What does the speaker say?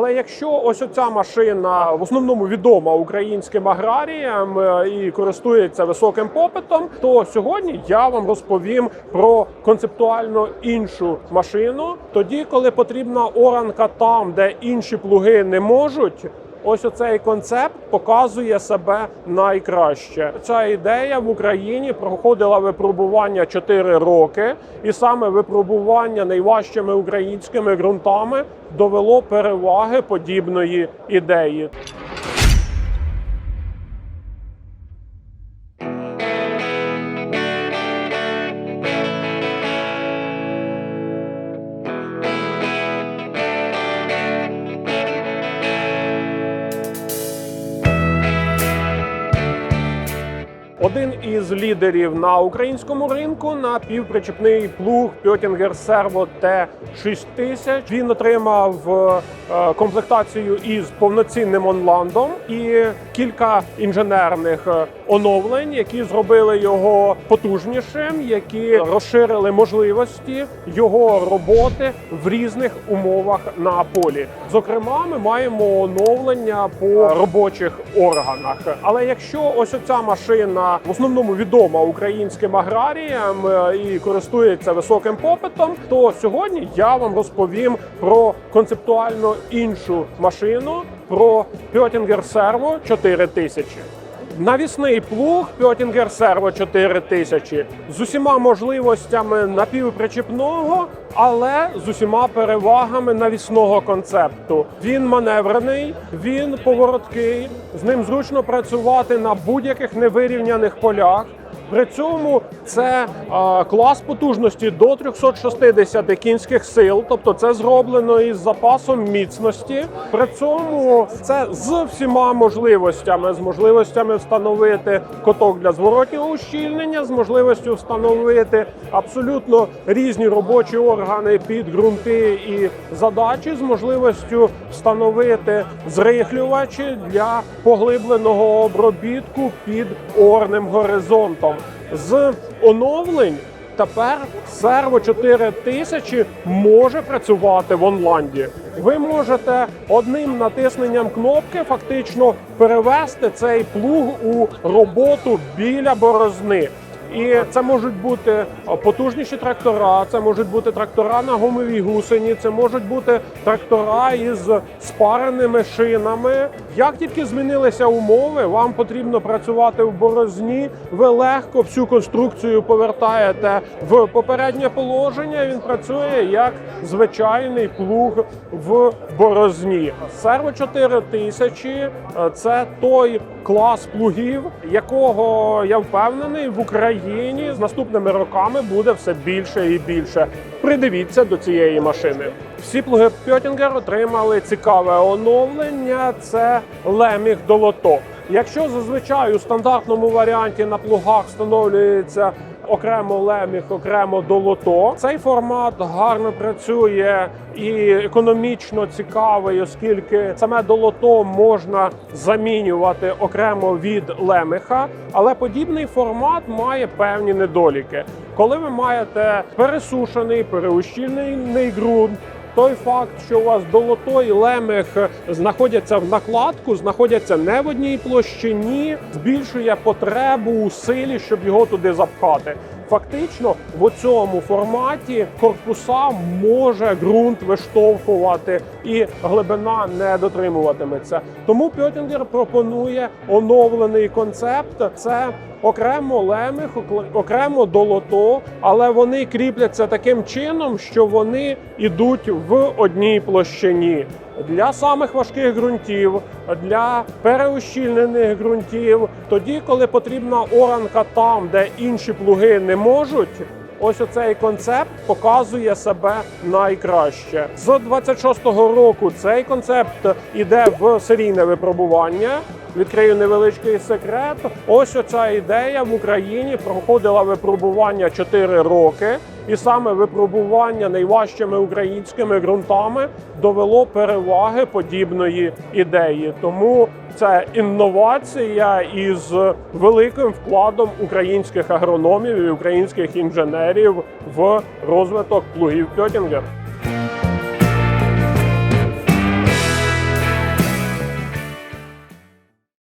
Але якщо ось оця машина в основному відома українським аграріям е, і користується високим попитом, то сьогодні я вам розповім про концептуально іншу машину. Тоді, коли потрібна оранка там, де інші плуги не можуть. Ось оцей концепт показує себе найкраще. Ця ідея в Україні проходила випробування 4 роки, і саме випробування найважчими українськими ґрунтами довело переваги подібної ідеї. Один із лідерів на українському ринку на півпричепний плуг Pöttinger Servo T6000. Він отримав е, комплектацію із повноцінним онландом і кілька інженерних е, оновлень, які зробили його потужнішим, які розширили можливості його роботи в різних умовах на полі. Зокрема, ми маємо оновлення по робочих органах. Але якщо ось оця машина в основному відома українським аграріям е, і користується високим попитом, то сьогодні я вам розповім про концептуально іншу машину про Пьотінгер Серво 4000. Навісний плуг Пьотінгер Серво 4000 з усіма можливостями напівпричепного, але з усіма перевагами навісного концепту. Він маневрений, він повороткий, з ним зручно працювати на будь-яких невирівняних полях. При цьому це клас потужності до 360 кінських сил, тобто це зроблено із запасом міцності. При цьому це з всіма можливостями, з можливостями встановити коток для зворотнього ущільнення, з можливістю встановити абсолютно різні робочі органи під ґрунти і задачі, з можливістю встановити зрихлювачі для поглибленого обробітку під орним горизонтом. З оновлень тепер серво 4000 може працювати в онланді. Ви можете одним натисненням кнопки фактично перевести цей плуг у роботу біля борозни. І це можуть бути потужніші трактора, це можуть бути трактора на гумовій гусені, це можуть бути трактора із спареними шинами. Як тільки змінилися умови, вам потрібно працювати в борозні. Ви легко всю конструкцію повертаєте в попереднє положення. Він працює як звичайний плуг в борозні. Серво 4000 – це той клас плугів, якого я впевнений в Україні з наступними роками буде все більше і більше. Придивіться до цієї машини. Всі плуги Пьотінгер отримали цікаве оновлення. Це леміг долото. Якщо зазвичай у стандартному варіанті на плугах встановлюється окремо леміх, окремо долото, цей формат гарно працює і економічно цікавий, оскільки саме долото можна замінювати окремо від лемеха, але подібний формат має певні недоліки. Коли ви маєте пересушений, переущільний ґрунт, той факт, що у вас долото і лемех знаходяться в накладку, знаходяться не в одній площині, збільшує потребу у силі, щоб його туди запхати. Фактично, в цьому форматі корпуса може ґрунт виштовхувати і глибина не дотримуватиметься. Тому Pöttinger пропонує оновлений концепт. Це окремо лемех, окремо долото, але вони кріпляться таким чином, що вони йдуть в одній площині. Для самих важких ґрунтів, для переущільнених ґрунтів, тоді, коли потрібна оранка там, де інші плуги не можуть. Ось оцей концепт показує себе найкраще. З 26-го року цей концепт іде в серійне випробування. Відкрию невеличкий секрет. Ось оця ідея в Україні проходила випробування 4 роки, і саме випробування найважчими українськими ґрунтами довело переваги подібної ідеї. Тому це інновація із великим вкладом українських агрономів і українських інженерів в розвиток плугів Pöttinger.